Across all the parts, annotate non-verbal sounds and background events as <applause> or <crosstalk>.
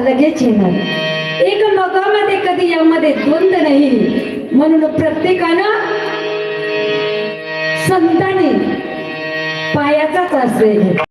लगेच येणार एक मगामध्ये कधी यामध्ये द्वंद नाही म्हणून प्रत्येकानं संतांनी पायाचाच आश्रय घेतला.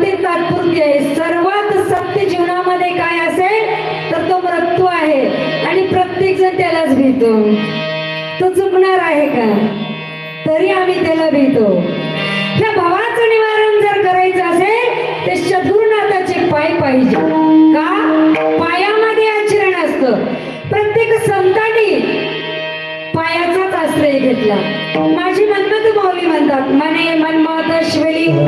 पण तात्पुरती आहे. सर्वात सत्य जीवनामध्ये काय असेल तर तो मृत्यू आहे. आणि प्रत्येक जण त्यालाच भीतो. तो चुकणार आहे का? तरी आम्ही त्याला भीतो. ह्या भावाचं निवारण जर करायचं असेल ते शत्रुनाथाचे पाय पाहिजे. का? पायामध्ये आचरण असतं. प्रत्येक संतांनी पायाचाच आश्रय घेतला. माझी मनमत माऊली म्हणतात मने मन्मथ शिवलिंग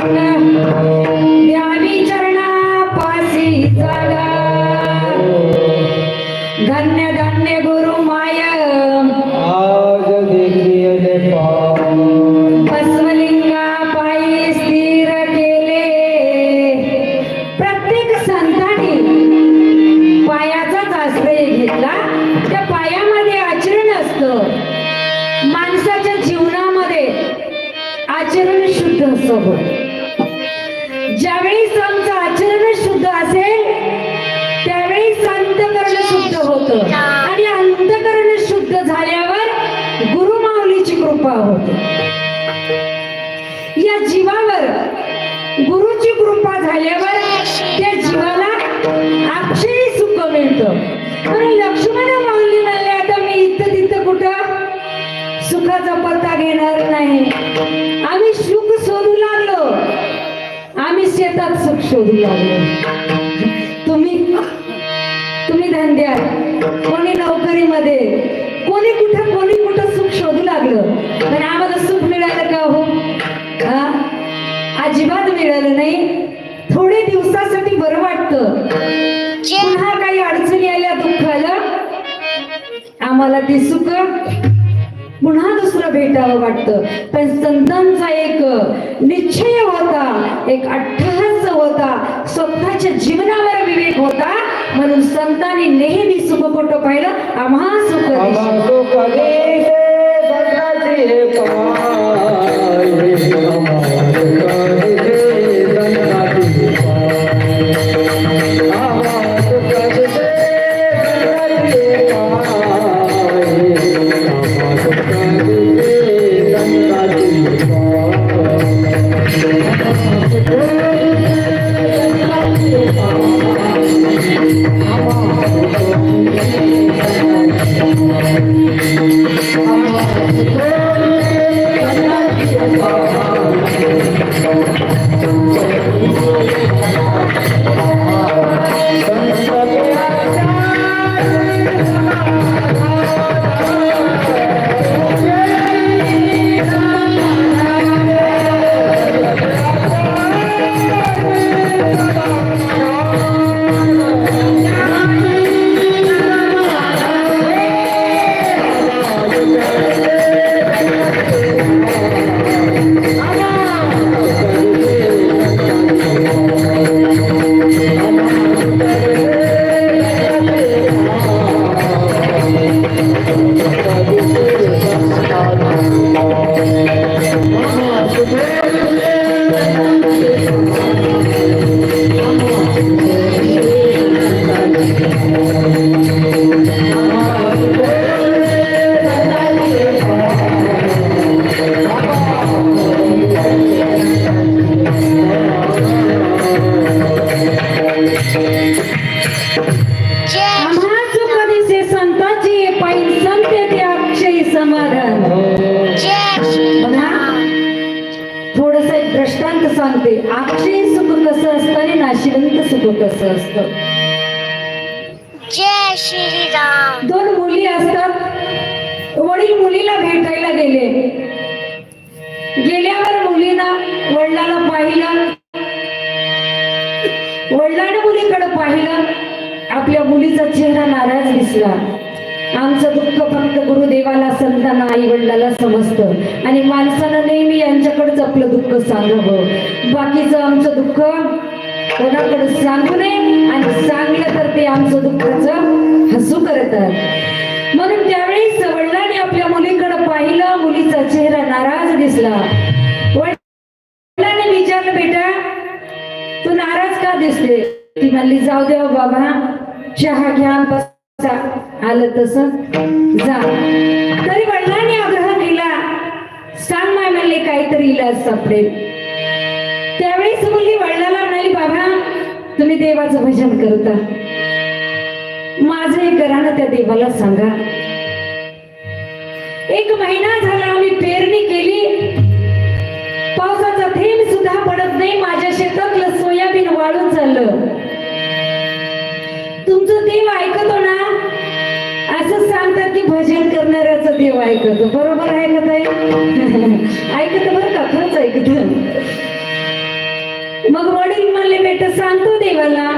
आचरण शुद्ध असतो हो. ज्यावेळी आमचं आचरण शुद्ध असेल त्यावेळी अंतकरण शुद्ध होत. आणि अंतकरण शुद्ध झाल्यावर गुरु माऊलीची कृपा होते. या जीवावर गुरुची कृपा झाल्यावर त्या जीवाला अक्षयी सुख मिळतं. म्हणून लक्ष्मण सुखाचा घेणार नाही. आम्ही सुख शोधू लागलो. आम्ही शेतात सुख शोधू लागलो. तुम्ही तुम्ही धंद्यात कोणी नोकरीमध्ये कोणी कुठं कोणी कुठं सुख शोधू लागलं. पण आम्हाला सुख मिळालं का हो? हा? अजिबात मिळालं नाही. थोडे दिवसासाठी बरं वाटतं. पुन्हा काही अडचणी आल्या दुःख आलं आम्हाला ते सुख भेटावं वाटतं. पण संतांचा एक निश्चय होता एक अट्टहास होता. स्वतःच्या जीवनावर विवेक होता. म्हणून संतांनी नेहमी सुख फोटो पाहिलं. आम्हा सुख दिसलं. आम्हा सुख ससाची पायी संते ते अक्षय समाधान. बघा. थोडस एक दृष्टांत सांगते. अक्षय सुख कसं असतं आणि नाशिवंत सुख कसं असतं? दोन मुली असतात. वडील मुलीला भेटायला गेले. गेल्यावर मुलीना वडिलाला पाहिलं. वडिलाने मुलीकडे पाहिलं. आपल्या मुलीचा चेहरा नाराज दिसला. आमचं दुःख फक्त गुरुदेवाला संतांना आई वडिलाला समजतं. आणि माणसानं नेहमी यांच्याकडेच आपलं दुःख सांगावं. बाकीचं आमचं दुःख कोणाकडे सांगू नये आणि सांगलं तर ते आमचं दुःखाचं हसू करतात. म्हणून त्यावेळी वडिलांनी आपल्या मुलीकडे पाहिलं मुलीचा चेहरा नाराज दिसला. वडिलांनी विचारलं बेटा तू नाराज का दिसते? ती म्हणली जाऊ दे हो बाबा चहा घ्या आलं तस. जा. तरी वडिलांनी आग्रह केला सांग माय म्हणले काहीतरी इलाज सापडेल. त्यावेळेस मुली वडिलाला म्हणाली बाबा तुम्ही देवाचं भजन करता. माझं एक घरानं त्या देवाला सांगा. एक महिना झाला आम्ही पेरणी केली. पावसाचा थेंब सुद्धा पडत नाही. माझ्या शेतातलं सोयाबीन वाळून चाललं. तुमचं देव ऐकतो ना म्हणतात की भजन करणाऱ्याच देव ऐकत. बरोबर आहे का ताई? <laughs> ऐकत बरं का? खरंच ऐकत. मग वडील म्हणले बेटा सांगतो देवाला.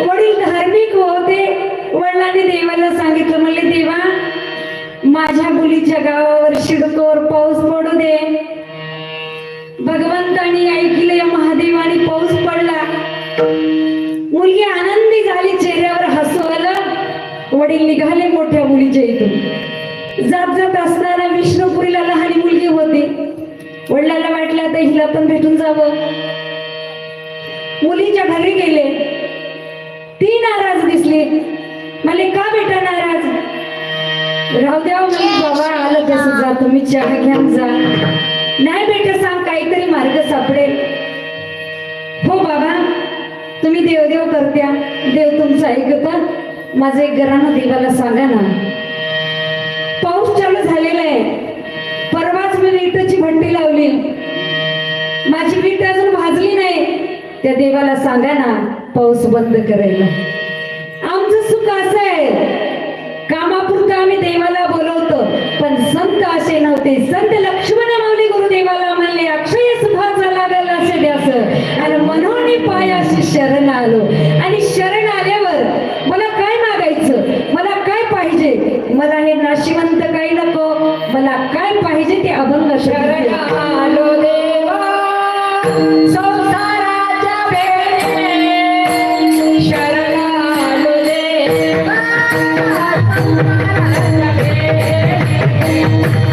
वडील धार्मिक होते. वडिलांनी देवाला सांगितलं म्हणले देवा माझ्या मुलीच्या गावावर शिडकोर पाऊस पडू दे. भगवंतानी ऐकले महादेवाने पाऊस पडला. मुलगी आनंदी झाली वडील निघाले मोठ्या मुलीच्या इथून. जात जात असताना विष्णुपुरीला लहान मुलगी होती. वडिलाला वाटलं आता हिला पण भेटून जावं. मुलीच्या घरी गेले. ती नाराज दिसली. मला का बेटा नाराज? राहू द्या हो, बाबा आलं तसं जा तुम्ही चहा घ्या जा. नाही बेटा सांग काहीतरी मार्ग सापडेल. हो बाबा तुम्ही देवदेव करत्या. देव तुमचं ऐकता. माझं एक घराणं देवाला सांगा ना. पाऊस चालू झालेला आहे. परवाच मी विटाची भट्टी लावली. माझी विट अजून भाजली नाही. त्या देवाला सांगा ना पाऊस बंद करायला. आमचं सुख असं आहे. कामापुरतं आम्ही देवाला बोलवतो. पण संत असे नव्हते. संत Laxman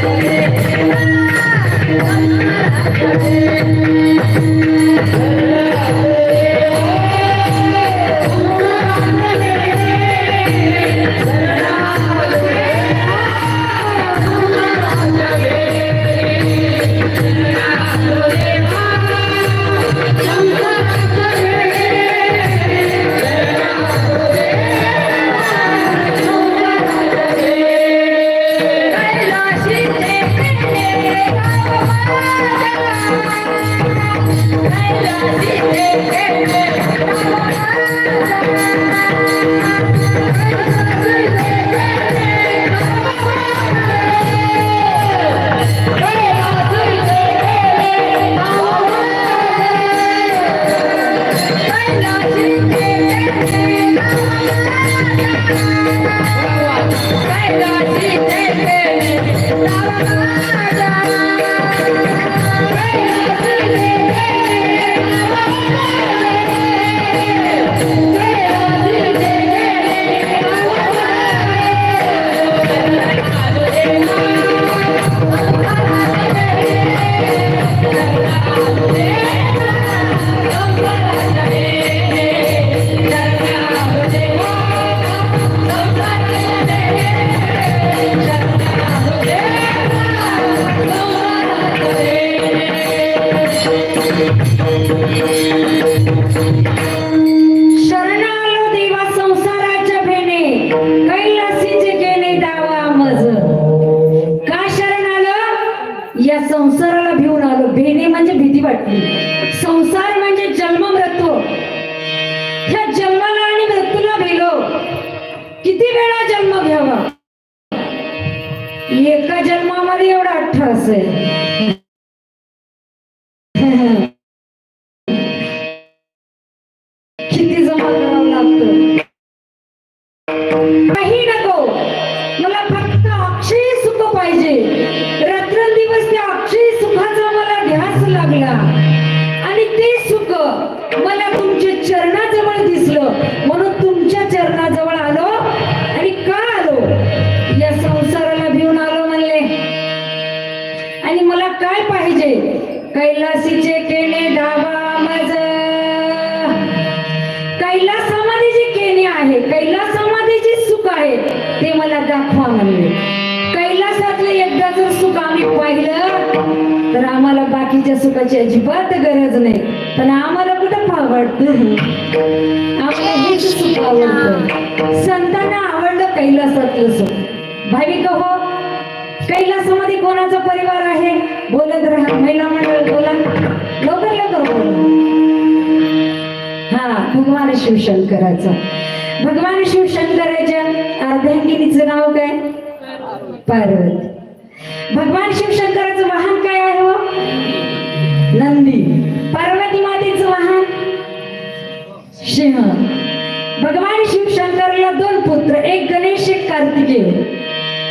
Thank you. Thank you. जन्मामध्ये एवढा कैलासीचे केले धावा मज कैलासामध्ये जे केणे आहे कैलासामध्ये जे सुख आहे ते मला दाखवा म्हणले कैलासातलं एकदा जर सुख आम्ही पाहिलं तर आम्हाला बाकीच्या सुखाची अजिबात गरज नाही. पण आम्हाला कुठं फाव वाटतं आम्हाला हेच सुख आवडतं. संतांना आवडलं कैलासातलं सुख. भाविक हो कैलासामध्ये कोणाचा परिवार आहे? बोलत राहा महिला मंडळ बोला. लवकर लवकर बोला. हा भगवान शिवशंकराचा. भगवान शिवशंकराच्या अर्धांगिनीचं नाव काय? पार्वती. भगवान शिवशंकराचं वाहन काय आहे हो? नंदी. पार्वती मातेचं वाहन? सिंह. भगवान शिवशंकरला दोन पुत्र एक गणेश एक कार्तिकेय.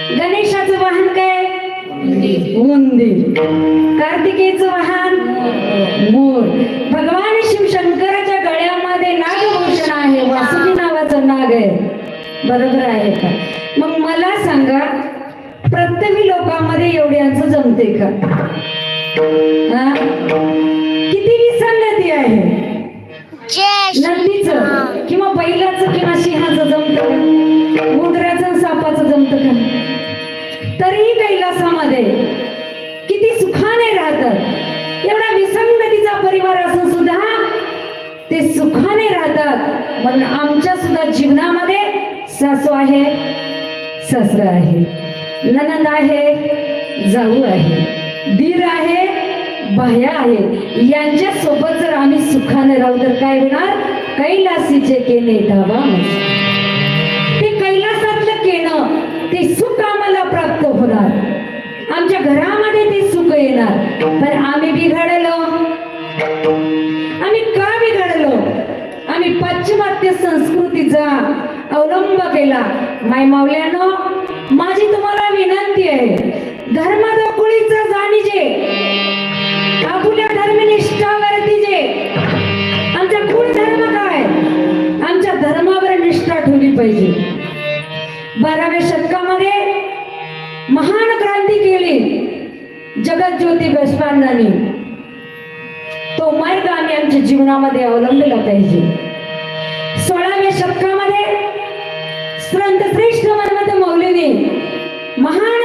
गणेशाचं वाहन काय? उंदीर. कार्तिकेयचं वाहन? मोर भगवान शिवशंकराच्या गळ्यामध्ये नागभूषण आहे. वासुकी नावाचं नाग आहे. बरोबर आहे का? मग मला सांगा प्रत्येकी लोकांमध्ये एवढ्यांचं जमते का? हा? किती विसंगती आहे? नंदीचं किंवा बैलाचं किंवा सिंहाचं जमतं का? उंदराचं सापाचं जमतं का? तरीही कैलासामध्ये किती सुखाने राहतात. एवढा विसंगतीचा परिवार असून सुद्धा ते सुखाने राहतात. म्हणून आमच्या सुद्धा जीवनामध्ये सासू आहे सासरा आहे ननंद आहे जाऊ आहे दीर आहे बाह्या आहे. यांच्या सोबत जर आम्ही सुखाने राहू तर काय होणार? कैलासीचे केले धावा ते कैलासातलं केणं ते सुख येणार. आमच्या घरामध्ये ते सुख येणार. पण आम्ही बिघडलो. आम्ही का बिघडलो? आम्ही पाश्चिमात्य संस्कृतीचा अवलंब केला. माय मावल्यानो माझी तुम्हाला विनंती आहे. धर्मदकुळीचा जाणीजे आपल्या धर्मनिष्ठावरती जे आमचा कुळ धर्म काय? आमच्या धर्मावर निष्ठा ठेवली पाहिजे. बाराव्या शतकामध्ये महान क्रांती केली. जगज्योती देशपांडांनी तो मार्ग आम्ही आमच्या जीवनामध्ये अवलंबला पाहिजे. सोळाव्या शतकामध्ये संत श्रेष्ठ मन्मथ मौलीने महान